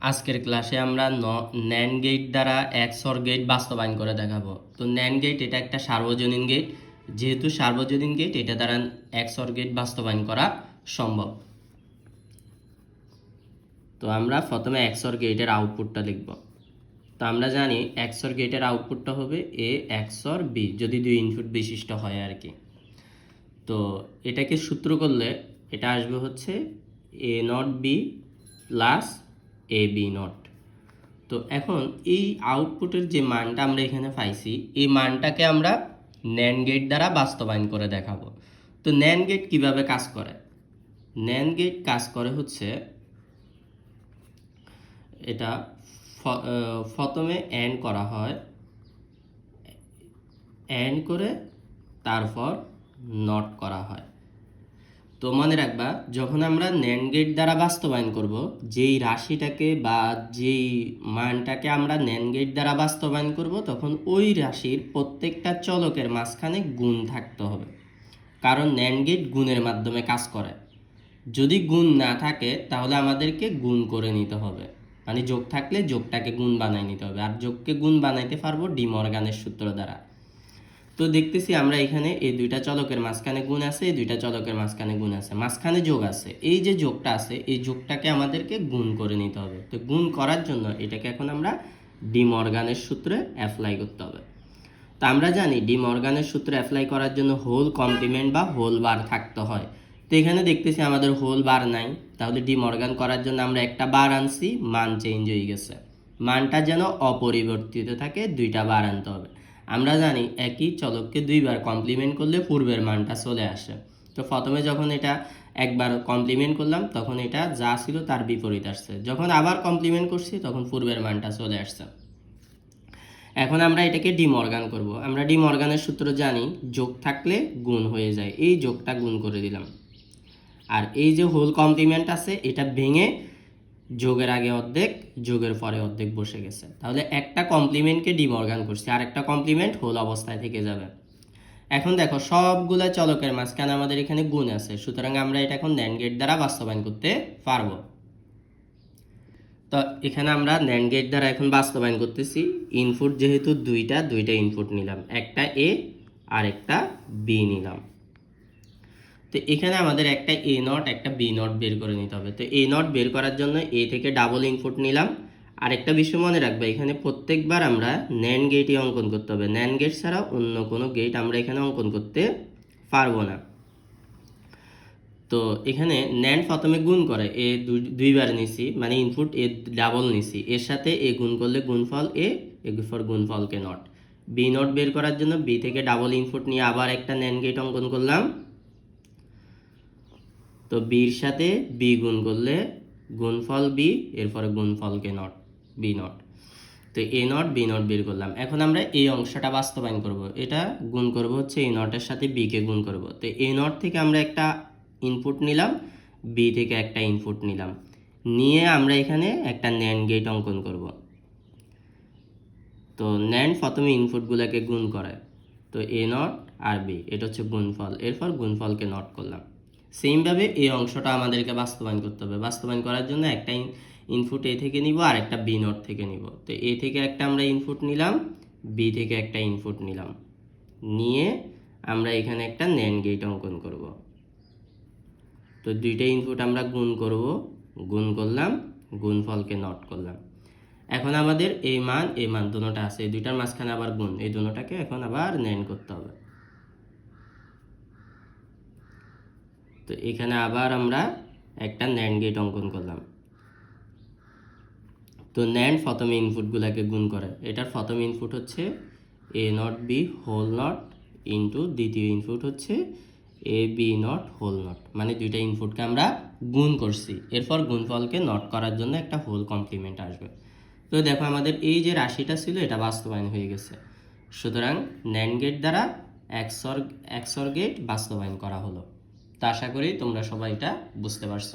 আজকের ক্লাসে আমরা ন্যান গেট দ্বারা এক্সর গেট বাস্তবায়ন করে দেখাবো। তো ন্যান গেট এটা একটা সার্বজনীন গেট যেহেতু সার্বজনীন গেট এটা দ্বারা এক্সর গেট বাস্তবায়ন করা সম্ভব। তো আমরা প্রথমে এক্সর গেটের আউটপুটটা লিখব তো আমরা জানি এক্সর গেটের আউটপুটটা হবে এ এক্সর বি যদি দুই ইনপুট বিশিষ্ট হয় আর কি। তো এটাকে সূত্র করলে এটা আসবে হচ্ছে A not B plus A B not তো এখন এই আউটপুটের যে মানটা আমরা এখানে পাইছি, এই মানটাকে আমরা ন্যান গেট দ্বারা বাস্তবায়ন করে দেখাবো। তো ন্যান গেট কীভাবে কাজ করে? ন্যান গেট কাজ করে হচ্ছে এটা প্রথমে অ্যান্ড করা হয়। অ্যান্ড করে তারপর নট করা হয়। তো মনে রাখবা, যখন আমরা ন্যান্ড গেট দ্বারা বাস্তবায়ন করব, যেই রাশিটাকে বা যেই মানটাকে আমরা ন্যান্ড গেট দ্বারা বাস্তবায়ন করব, তখন ওই রাশির প্রত্যেকটা চলকের মাঝখানে গুণ থাকতে হবে। কারণ ন্যান্ড গেট গুণের মাধ্যমে কাজ করে। যদি গুণ না থাকে, তাহলে আমাদেরকে গুণ করে নিতে হবে। মানে যোগ থাকলে যোগটাকে গুণ বানাই নিতে হবে। আর যোগকে গুণ বানাইতে পারব ডিমর্গানের সূত্র দ্বারা। তো দেখতেছি আমরা এখানে এই দুইটা চলকের মাঝখানে গুণ আছে, এই দুইটা চলকের মাঝখানে গুণ আছে। মাঝখানে যোগ আছে। এই যে যোগটা আছে, এই যোগটাকে আমাদেরকে গুণ করে নিতে হবে। তো গুণ করার জন্য এটাকে এখন আমরা ডিমর্গানের সূত্রে অ্যাপ্লাই করতে হবে। তো আমরা জানি ডিমর্গানের সূত্রে অ্যাপ্লাই করার জন্য হোল কমপ্লিমেন্ট বা হোল বার থাকতে হয়। তো এখানে দেখতেছি আমাদের হোল বার নাই। তাহলে ডিমর্গান করার জন্য আমরা একটা বার আনছি, মান চেঞ্জ হয়ে গেছে। মানটা যেন অপরিবর্তিত থাকে, দুইটা বার আনতে হবে। আমরা জানি একই চলককে দুইবার কমপ্লিমেন্ট করলে পূর্বের মানটা চলে আসে। তো প্রথমে যখন এটা একবার কমপ্লিমেন্ট করলাম, তখন এটা যা ছিল তার বিপরীত আসছে। যখন আবার কমপ্লিমেন্ট করছি, তখন পূর্বের মানটা চলে আসছে। এখন আমরা এটাকে ডিমর্গান করব। আমরা ডিমর্গানের সূত্র জানি, যোগ থাকলে গুণ হয়ে যায়। এই যোগটা গুণ করে দিলাম। আর এই যে হোল কমপ্লিমেন্ট আছে, এটা ভেঙে যোগের আগে অর্ধেক, যোগের পরে অর্ধেক বসে গেছে। তাহলে একটা কমপ্লিমেন্টকে ডিমর্গান করছি আর একটা কমপ্লিমেন্ট হোল অবস্থায় থেকে যাবে। এখন দেখো, সবগুলা চলকের মাঝখানে আমাদের এখানে গুণ আছে, সুতরাং আমরা এটা এখন ন্যান গেট দ্বারা বাস্তবায়ন করতে পারব। তো এখানে আমরা ন্যান গেট দ্বারা এখন বাস্তবায়ন করতেছি। ইনপুট যেহেতু দুইটা দুইটা ইনপুট নিলাম। একটা এ আর একটা বি নিলাম। তো এখানে আমাদের একটা এ নট একটা বি নট বের করে নিতে হবে। তো এ নট বের করার জন্য এ থেকে ডাবল ইনপুট নিলাম। আর একটা বিষয় মনে রাখবে, এখানে প্রত্যেকবার আমরা ন্যান গেটই অঙ্কন করতে হবে। ন্যান গেট ছাড়া অন্য কোনো গেট আমরা এখানে অঙ্কন করতে পারব না। তো এখানে ন্যান প্রথমে গুণ করে এ দুই- দুইবার নিছি মানে ইনপুট এ ডাবল নিছি। এর সাথে এ গুণ করলে গুণফল এ এ ফর গুণফলকে নট বি নট বের করার জন্য বি থেকে ডাবল ইনপুট নিয়ে আবার একটা ন্যান গেট অঙ্কন করলাম। তো বির সাথে বি গুণ করলে গুণফল বি, এরপরে গুণফলকে নট, বি নট। তো এ নট, বি নট বের করলাম। এখন আমরা এই অংশটা বাস্তবায়ন করব। এটা গুণ করব হচ্ছে এ নটের সাথে বি কে গুণ করব। তো এ নট থেকে আমরা একটা ইনপুট নিলাম, বি থেকে একটা ইনপুট নিলাম। নিয়ে আমরা এখানে একটা ন্যান গেট অঙ্কন করব। তো ন্যান প্রথমে ইনপুটগুলোকে গুণ করে। তো এ নট আর বি, এটা হচ্ছে গুণফল। এরপর গুণফলকে নট করলাম। সেমভাবে এই অংশটা আমাদেরকে বাস্তবায়ন করতে হবে। বাস্তবায়ন করার জন্য একটা ইনপুট এ থেকে নিব আর একটা বি নোট থেকে নিব। তো এ থেকে একটা আমরা ইনপুট নিলাম বি থেকে একটা ইনপুট নিলাম। নিয়ে আমরা এখানে একটা ন্যান গেট অঙ্কন করব। তো দুইটা ইনপুট আমরা গুণ করব, গুণ করলাম, গুণফলকে নট করলাম। এখন আমাদের এই মান এই মান দুটোটা আছে, এই দুইটার মাঝখানে আবার গুণ, এই দুটোটাকে এখন আবার ন্যান করতে হবে। তো এখানে আবার আমরা একটা ন্যান্ড গেট অঙ্কন করলাম। তো ন্যান্ড প্রথম ইনপুটগুলোকে গুণ করে। এটার প্রথম ইনপুট হচ্ছে A not B whole not into দ্বিতীয় ইনপুট হচ্ছে A B not whole not মানে দুইটা ইনপুটকে আমরা গুণ করছি। এরপর গুণফলকে নট করার জন্য একটা হোল কমপ্লিমেন্ট আসবে। তো দেখো আমাদের এই যে রাশিটা ছিল, এটা বাস্তবায়ন হয়ে গেছে। সুতরাং ন্যান্ড গেট দ্বারা এক্সর এক্সর গেট বাস্তবায়ন করা হলো। তা আশা করি তোমরা সবাই এটা বুঝতে পারছ।